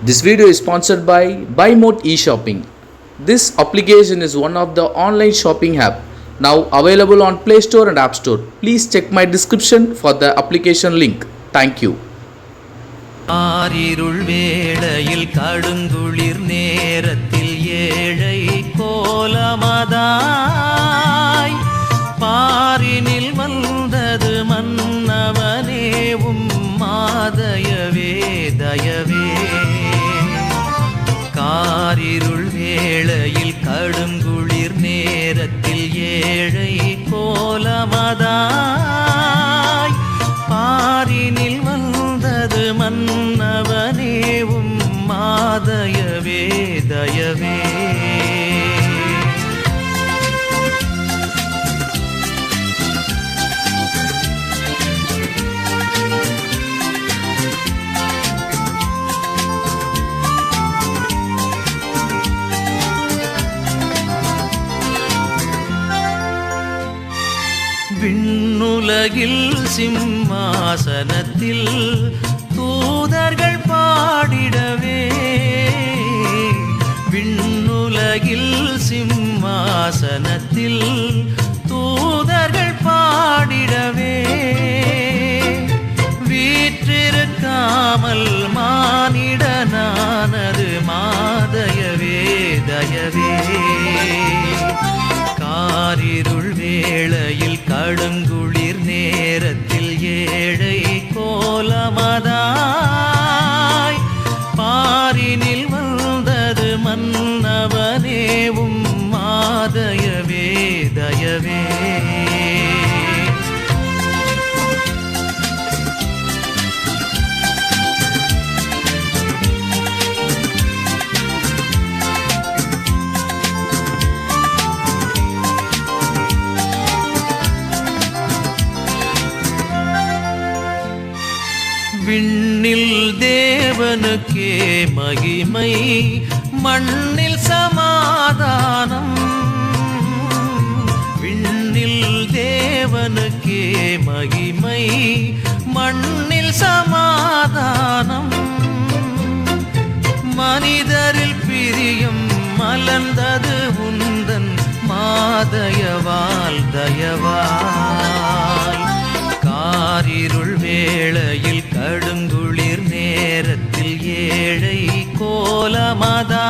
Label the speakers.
Speaker 1: This video is sponsored by BuyMode eShopping. This application is one of the online shopping app now available on Play Store and App Store. Please check my description for the application link. Thank you.
Speaker 2: ஆரிருள் வேளையில் கடுங்குளிர் நேரத்தில் ஏழை கோலமதாய் கோலமதாய் பாரினில் வந்தது மன்னவனேவும் மாதயவே தயவே. விண்ணுலகில் சிம்மாசனத்தில் தூதர்கள் பாடிடவே. விண்ணுலகில் சிம்மாசனத்தில் தூதர்கள் மன்னவனேவும் மாதயவே தயவே. விண்ணில் தேவனுக்கே மகிமை மண்ணில் சமாதானம். விண்ணில் தேவனுக்கே மகிமை. மண்ணில் சமாதானம். மனிதரில் பிரியும் மலர்ந்தது உந்தன். மாதயவால் தயவால் ಮಾದಾ